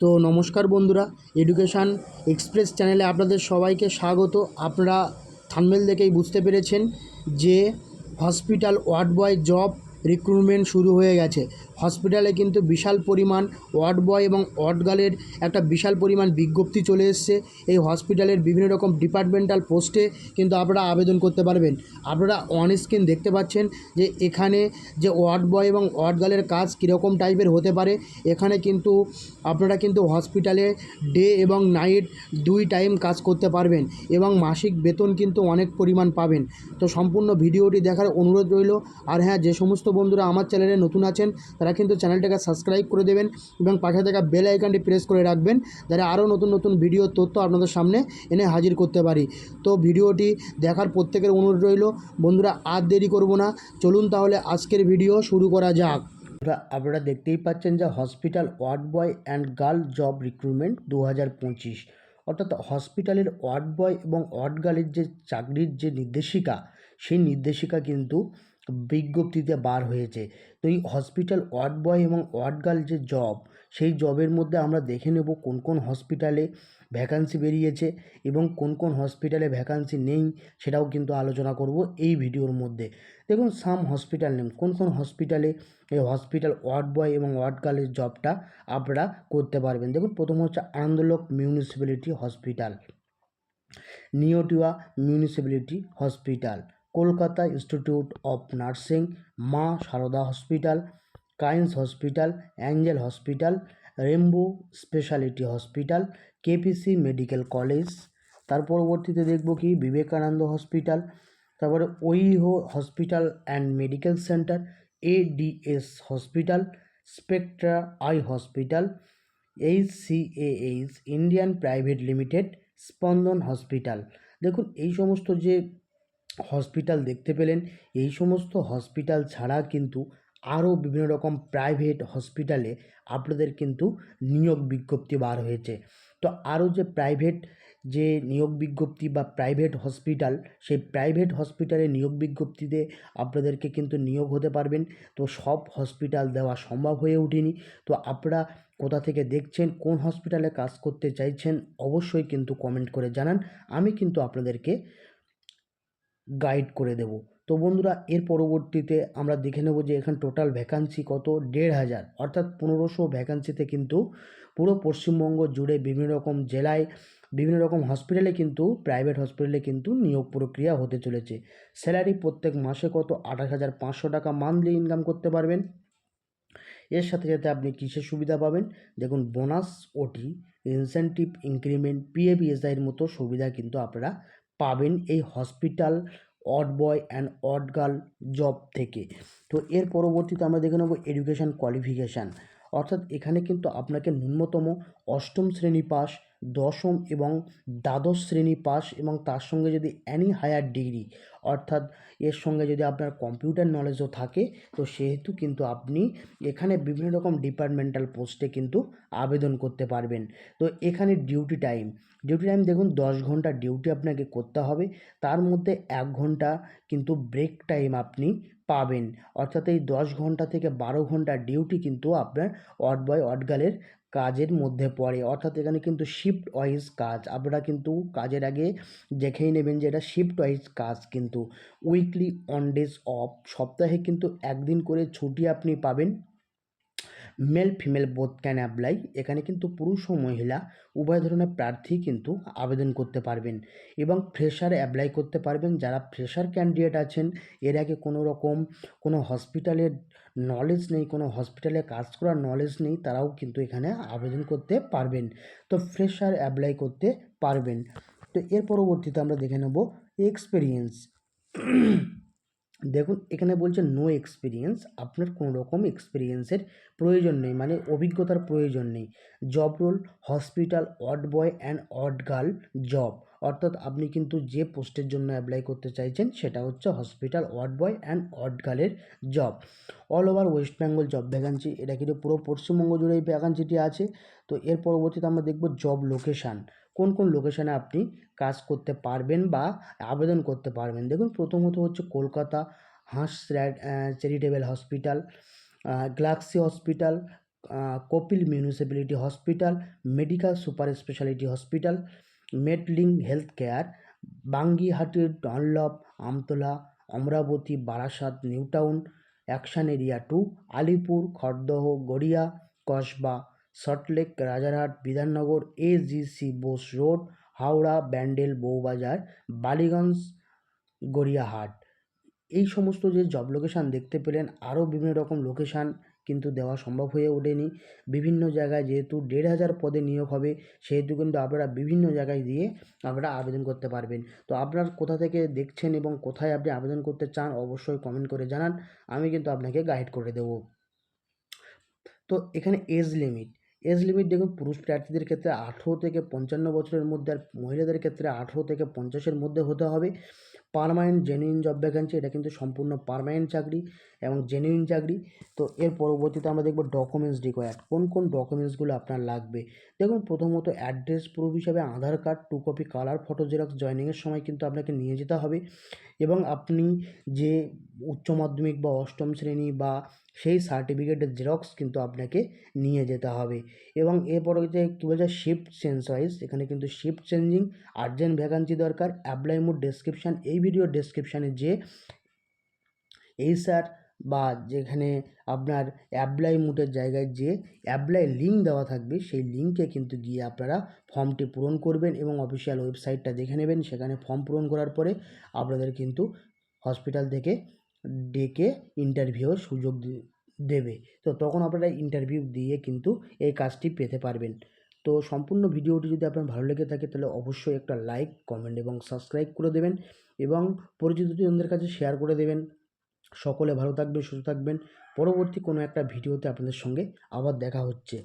তো নমস্কার বন্ধুরা এডুকেশান এক্সপ্রেস চ্যানেলে আপনাদের সবাইকে স্বাগত। আপনারা থানমেল দেখেই বুঝতে পেরেছেন যে hospital ward boy job recruitment শুরু হয়ে গেছে। হসপিটালে কিন্তু বিশাল পরিমাণ ওয়ার্ড বয় এবং ওয়ার্ড গার্লের একটা বিশাল পরিমাণ বিজ্ঞপ্তি চলে এসছে। এই হসপিটালের বিভিন্ন রকম ডিপার্টমেন্টাল পোস্টে কিন্তু আপনারা আবেদন করতে পারবেন। আপনারা অন স্ক্রিন দেখতে পাচ্ছেন যে এখানে যে ওয়ার্ড বয় এবং ওয়ার্ড গার্লের কাজ কীরকম টাইপের হতে পারে। এখানে কিন্তু আপনারা কিন্তু হসপিটালে ডে এবং নাইট দুই টাইম কাজ করতে পারবেন এবং মাসিক বেতন কিন্তু অনেক পরিমাণ পাবেন। তো সম্পূর্ণ ভিডিওটি দেখার অনুরোধ রইল। আর হ্যাঁ যে সমস্ত বন্ধুরা আমার চ্যানেলে নতুন আছেন, তারা কিন্তু চ্যানেলটাকে সাবস্ক্রাইব করে দেবেন এবং পাশে থাকা বেল আইকনটি প্রেস করে রাখবেন যাতে আরও নতুন নতুন ভিডিও তথ্য আপনাদের সামনে এনে হাজির করতে পারি। তো ভিডিওটি দেখার প্রত্যেকের অনুরোধ রইল, বন্ধুরা আর দেরি করব না, চলুন তাহলে আজকের ভিডিও শুরু করা যাক। আপনারা দেখতেই পাচ্ছেন যে hospital ward boy and girl job recruitment দু হাজার পঁচিশ। অর্থাৎ হসপিটালের ওয়ার্ড বয় এবং ওয়ার্ড গার্লের যে চাকরির যে নির্দেশিকা, সেই নির্দেশিকা কিন্তু বিজ্ঞপ্তিতে বার হয়েছে। তো এই হসপিটাল ওয়ার্ড বয় এবং ওয়ার্ড গার্ল যে জব সেই জবের মধ্যে আমরা দেখে নেব কোন কোন হসপিটালে ভ্যাকান্সি বেরিয়েছে এবং কোন কোন হসপিটালে ভ্যাকান্সি নেই সেটাও কিন্তু আলোচনা করব এই ভিডিওর মধ্যে। দেখুন সাম হসপিটাল নেম কোন কোন হসপিটালে এই হসপিটাল ওয়ার্ড বয় এবং ওয়ার্ড গার্লের জবটা আপনারা করতে পারবেন। দেখুন, প্রথম হচ্ছে Anandalok municipality hospital Neotia municipality hospital Kolkata institute of nursing, Maa Sarada hospital, কাইন্স hospital, angel hospital, rainbow speciality hospital, KPC medical college. তার পরবর্তীতে দেখব কি, বিবেকানন্দ হসপিটাল, তারপরে ওইহো hospital and medical centre, ADS hospital, spectra eye hospital, H CAH Indian private limited, Spandan hospital. দেখুন, এই সমস্ত যে hospital দেখতে পেলেন। এই সমস্ত হসপিটাল ছাড়া কিন্তু আরও বিভিন্ন রকম প্রাইভেট হসপিটালে আপনাদের কিন্তু নিয়োগ বিজ্ঞপ্তি বার হয়েছে। তো আরও যে প্রাইভেট যে নিয়োগ বিজ্ঞপ্তি বা প্রাইভেট হসপিটাল, সেই প্রাইভেট হসপিটালে নিয়োগ বিজ্ঞপ্তিতে আপনাদেরকে কিন্তু নিয়োগ হতে পারবেন। তো সব হসপিটাল দেওয়া সম্ভব হয়ে ওঠেনি। তো আপনারা কোথা থেকে দেখছেন, কোন হসপিটালে কাজ করতে চাইছেন, অবশ্যই কিন্তু কমেন্ট করে জানান। আমি কিন্তু আপনাদেরকে গাইড করে দেব। তো বন্ধুরা, এর পরবর্তীতে আমরা দেখে নেব যে এখানে টোটাল ভ্যাকান্সি কত? দেড় হাজার। অর্থাৎ পনেরোশো ভ্যাকান্সিতে কিন্তু পুরো পশ্চিমবঙ্গ জুড়ে বিভিন্ন রকম জেলায়, বিভিন্ন রকম হসপিটালে কিন্তু প্রাইভেট হসপিটালে কিন্তু নিয়োগ প্রক্রিয়া হতে চলেছে। স্যালারি প্রত্যেক মাসে কত? আঠাশ হাজার পাঁচশো টাকা মান্থলি ইনকাম করতে পারবেন। এর সাথে সাথে আপনি কিসের সুবিধা পাবেন? দেখুন বোনাস ওটি ইনসেন্টিভ ইনক্রিমেন্ট পিএপিএসআইয়ের মতো সুবিধা কিন্তু আপনারা পাবেন এই hospital ward boy and ward girl job থেকে। তো এর পরবর্তীতে আমরা দেখে নেব এডুকেশান কোয়ালিফিকেশান। অর্থাৎ এখানে কিন্তু আপনাকে ন্যূনতম অষ্টম শ্রেণি পাস দশম এবং দ্বাদশ শ্রেণি পাস এবং তার সঙ্গে যদি অ্যানি হায়ার ডিগ্রি অর্থাৎ এর সঙ্গে যদি আপনার কম্পিউটার নলেজও থাকে, তো সেহেতু কিন্তু আপনি এখানে বিভিন্ন রকম ডিপার্টমেন্টাল পোস্টে কিন্তু আবেদন করতে পারবেন। তো এখানে ডিউটি টাইম ডিউটি টাইম দেখুন, দশ ঘণ্টা ডিউটি আপনাকে করতে হবে, তার মধ্যে এক ঘণ্টা কিন্তু ব্রেক টাইম আপনি পাবেন। অর্থাৎ এই দশ ঘণ্টা থেকে বারো ঘণ্টা ডিউটি কিন্তু আপনার অড বয় অড গার্লের কাজের মধ্যে পড়ে। অর্থাৎ এখানে কিন্তু শিফট ওয়াইজ কাজ। আপনারা কিন্তু কাজের আগে দেখেই নেবেন যে এটা শিফট ওয়াইজ কাজ কিন্তু। উইকলি অন ডেজ অফ সপ্তাহে কিন্তু একদিন করে ছুটি আপনি পাবেন। Male female both can apply এখানে কিন্তু পুরুষ ও মহিলা, উভয় ধরনের প্রার্থী কিন্তু আবেদন করতে পারবেন। এবং ফ্রেশার অ্যাপ্লাই করতে পারবেন। যারা ফ্রেশার ক্যান্ডিডেট আছেন, এর আগে কোনো রকম কোনো হসপিটালের নলেজ নেই, কোনো হসপিটালে কাজ করার নলেজ নেই, তারাও কিন্তু এখানে আবেদন করতে পারবেন। তো ফ্রেশার অ্যাপ্লাই করতে পারবেন। তো এর পরবর্তীতে আমরা দেখে নেব এক্সপিরিয়েন্স দেখুন, এখানে বলছে নো এক্সপিরিয়েন্স আপনার কোনো রকম এক্সপিরিয়েন্সের প্রয়োজন নেই মানে অভিজ্ঞতার প্রয়োজন নেই। Job role hospital ward boy and ward girl job অর্থাৎ আপনি কিন্তু যে পোস্টের জন্য অ্যাপ্লাই করতে চাইছেন, সেটা হচ্ছে hospital ward boy and ward গার্লের job all over West Bengal job vacancy এটা কিন্তু পুরো পশ্চিমবঙ্গ জুড়ে এই ভ্যাকান্সিটি আছে। তো এর পরবর্তীতে আমরা দেখব জব লোকেশান কোন কোন লোকেশানে আপনি কাজ করতে পারবেন বা আবেদন করতে পারবেন। দেখুন, প্রথমত হচ্ছে কলকাতা হাঁস charitable hospital galaxy hospital Kapil municipality hospital medical super speciality hospital মেডলিং health care Bangihati, Dunlop, Amtala, Amravati, Barasat new town action area two Alipore, Khardah, Garia, Kasba Salt Lake Rajarhat, Bidhannagar AJC Bose road, Howrah, Bandel, Bowbazar, Ballygunge, Gariahat. এই সমস্ত যে job location দেখতে পেলেন, আরও বিভিন্ন রকম location কিন্তু দেওয়া সম্ভব হয়ে ওঠেনি। বিভিন্ন জায়গায় যেহেতু দেড় হাজার পদে নিয়োগ হবে, সেহেতু কিন্তু আপনারা বিভিন্ন জায়গায় দিয়ে আপনারা আবেদন করতে পারবেন। তো আপনার কোথা থেকে দেখছেন এবং কোথায় আপনি আবেদন করতে চান, অবশ্যই কমেন্ট করে জানান। আমি কিন্তু আপনাকে গাইড করে দেবো। তো এখানে এজ লিমিট এজ লিমিট দেখুন, পুরুষ প্রার্থীদের ক্ষেত্রে আঠেরো থেকে পঞ্চান্ন বছরের মধ্যে আর মহিলাদের ক্ষেত্রে আঠেরো থেকে পঞ্চাশের মধ্যে হতে হবে। পারমানেন্ট জেনুইন জব ভ্যাকেন্সি এটা কিন্তু সম্পূর্ণ পারমানেন্ট চাকরি এবং জেনুইন চাকরি। তো এর পরবর্তীতে আমরা দেখব ডকুমেন্টস রিকোয়ার্ড কোন কোন ডকুমেন্টসগুলো আপনার লাগবে। দেখুন, প্রথমত অ্যাড্রেস প্রুফ হিসাবে Aadhaar card two copy colour photo xerox জয়নিংয়ের সময় কিন্তু আপনাকে নিয়ে যেতে হবে। এবং আপনি যে উচ্চ মাধ্যমিক বা অষ্টম শ্রেণি বা সেই সার্টিফিকেটের জেরক্স কিন্তু আপনাকে নিয়ে যেতে হবে। এবং এরপরে যে কী বলছে? শিফট চেঞ্জ ওয়াইজ এখানে কিন্তু শিফট চেঞ্জিং আর্জেন্ট ভ্যাকান্সি দরকার অ্যাপ্লাই মোড ডেসক্রিপশান এই ভিডিও ডেসক্রিপশানে যে এই বা যেখানে আপনার অ্যাপ্লাই মুটের জায়গায় যে অ্যাপ্লাই লিঙ্ক দেওয়া থাকবে, সেই লিঙ্কে কিন্তু গিয়ে আপনারা ফর্মটি পূরণ করবেন এবং অফিসিয়াল ওয়েবসাইটটা দেখে নেবেন। সেখানে ফর্ম পূরণ করার পরে আপনাদের কিন্তু হসপিটাল থেকে ডেকে ইন্টারভিউর সুযোগ দেবে। তো তখন আপনারা ইন্টারভিউ দিয়ে কিন্তু এই কাজটি পেতে পারবেন। তো সম্পূর্ণ ভিডিওটি যদি আপনার ভালো লেগে থাকে, তাহলে অবশ্যই একটা লাইক কমেন্ট এবং সাবস্ক্রাইব করে দেবেন এবং পরিচিতজনদের কাছে শেয়ার করে দেবেন। সকলে ভালো থাকবেন, সুস্থ থাকবেন। পরবর্তী কোনো একটা ভিডিওতে আপনাদের সঙ্গে আবার দেখা হচ্ছে।